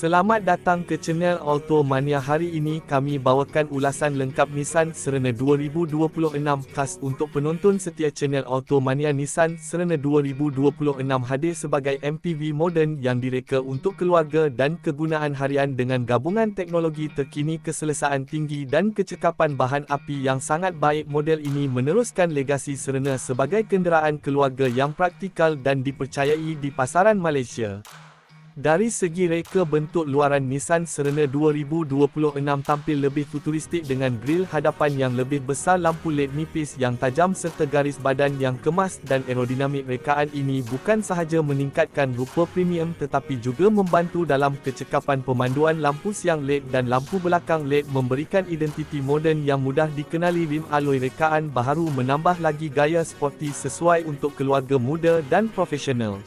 Selamat datang ke channel Auto Mania hari ini kami bawakan ulasan lengkap Nissan Serena 2026 khas untuk penonton setia channel Auto Mania Nissan Serena 2026 hadir sebagai MPV moden yang direka untuk keluarga dan kegunaan harian dengan gabungan teknologi terkini keselesaan tinggi dan kecekapan bahan api yang sangat baik model ini meneruskan legasi Serena sebagai kenderaan keluarga yang praktikal dan dipercayai di pasaran Malaysia. Dari segi reka bentuk luaran Nissan Serena 2026 tampil lebih futuristik dengan grill hadapan yang lebih besar lampu LED nipis yang tajam serta garis badan yang kemas dan aerodinamik rekaan ini bukan sahaja meningkatkan rupa premium tetapi juga membantu dalam kecekapan pemanduan lampu siang LED dan lampu belakang LED memberikan identiti moden yang mudah dikenali rim alloy rekaan baharu menambah lagi gaya sporty sesuai untuk keluarga muda dan profesional.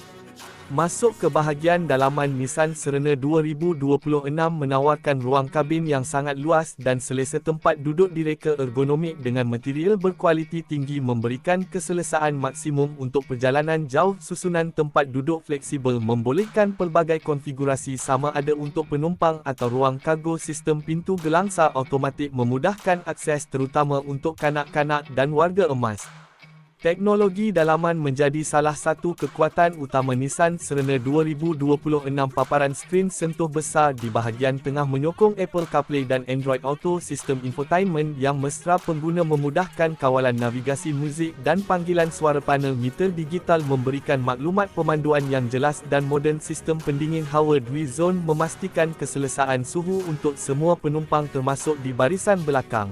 Masuk ke bahagian dalaman Nissan Serena 2026 menawarkan ruang kabin yang sangat luas dan selesa tempat duduk direka ergonomik dengan material berkualiti tinggi memberikan keselesaan maksimum untuk perjalanan jauh susunan tempat duduk fleksibel membolehkan pelbagai konfigurasi sama ada untuk penumpang atau ruang kargo sistem pintu gelangsa automatik memudahkan akses terutama untuk kanak-kanak dan warga emas. Teknologi dalaman menjadi salah satu kekuatan utama Nissan Serena 2026 paparan skrin sentuh besar di bahagian tengah menyokong Apple CarPlay dan Android Auto sistem infotainment yang mesra pengguna memudahkan kawalan navigasi muzik dan panggilan suara panel meter digital memberikan maklumat pemanduan yang jelas dan moden sistem pendingin hawa dwi zone memastikan keselesaan suhu untuk semua penumpang termasuk di barisan belakang.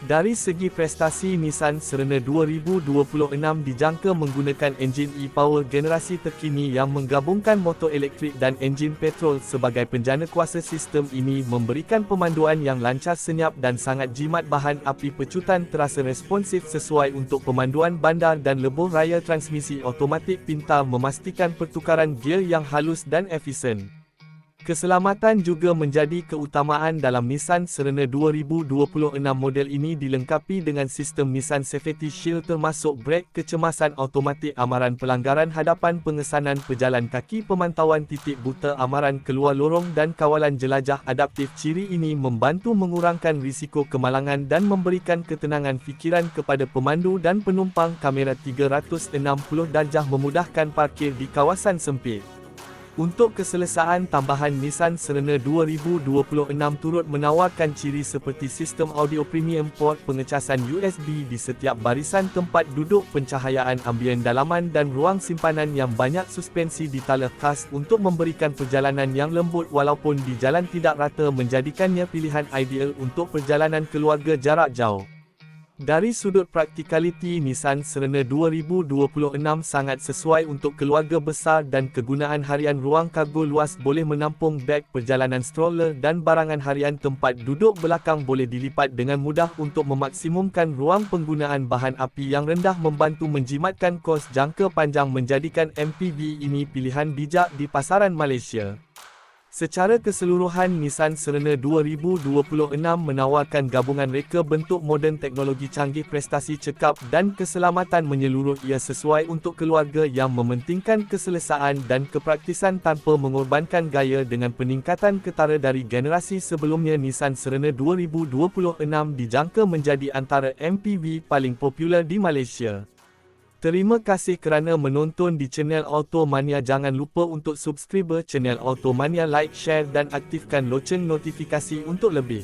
Dari segi prestasi Nissan Serena 2026 dijangka menggunakan enjin e-Power generasi terkini yang menggabungkan motor elektrik dan enjin petrol sebagai penjana kuasa sistem ini memberikan pemanduan yang lancar senyap dan sangat jimat bahan api pecutan terasa responsif sesuai untuk pemanduan bandar dan lebuh raya transmisi automatik pintar memastikan pertukaran gear yang halus dan efisien. Keselamatan juga menjadi keutamaan dalam Nissan Serena 2026 model ini dilengkapi dengan sistem Nissan Safety Shield termasuk brek kecemasan automatik amaran pelanggaran hadapan pengesanan pejalan kaki pemantauan titik buta amaran keluar lorong dan kawalan jelajah adaptif ciri ini membantu mengurangkan risiko kemalangan dan memberikan ketenangan fikiran kepada pemandu dan penumpang kamera 360 darjah memudahkan parkir di kawasan sempit. Untuk keselesaan tambahan Nissan Serena 2026 turut menawarkan ciri seperti sistem audio premium port pengecasan USB di setiap barisan tempat duduk pencahayaan ambien dalaman dan ruang simpanan yang banyak suspensi di tala khas untuk memberikan perjalanan yang lembut walaupun di jalan tidak rata menjadikannya pilihan ideal untuk perjalanan keluarga jarak jauh. Dari sudut praktikaliti Nissan Serena 2026 sangat sesuai untuk keluarga besar dan kegunaan harian ruang kargo luas boleh menampung beg perjalanan stroller dan barangan harian tempat duduk belakang boleh dilipat dengan mudah untuk memaksimumkan ruang penggunaan bahan api yang rendah membantu menjimatkan kos jangka panjang menjadikan MPV ini pilihan bijak di pasaran Malaysia. Secara keseluruhan Nissan Serena 2026 menawarkan gabungan reka bentuk moden teknologi canggih prestasi cekap dan keselamatan menyeluruh ia sesuai untuk keluarga yang mementingkan keselesaan dan kepraktisan tanpa mengorbankan gaya dengan peningkatan ketara dari generasi sebelumnya Nissan Serena 2026 dijangka menjadi antara MPV paling popular di Malaysia. Terima kasih kerana menonton di channel Auto Mania. Jangan lupa untuk subscribe channel Auto Mania, like, share dan aktifkan loceng notifikasi untuk lebih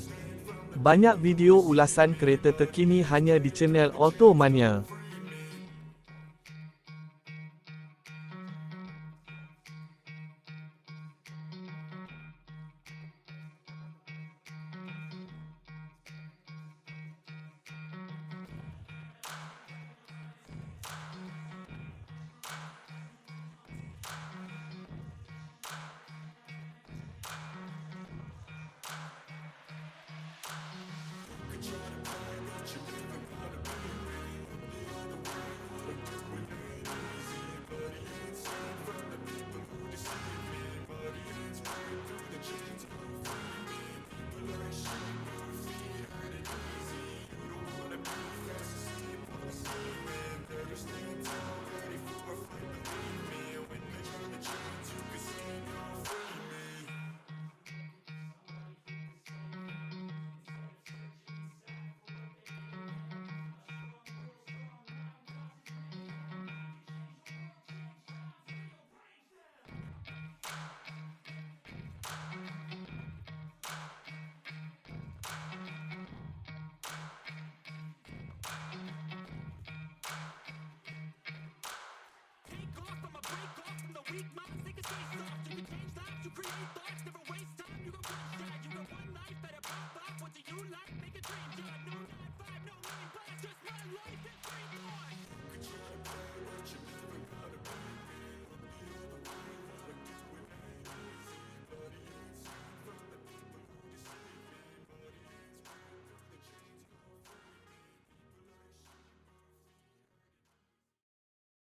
banyak video ulasan kereta terkini hanya di channel Auto Thoughts never waste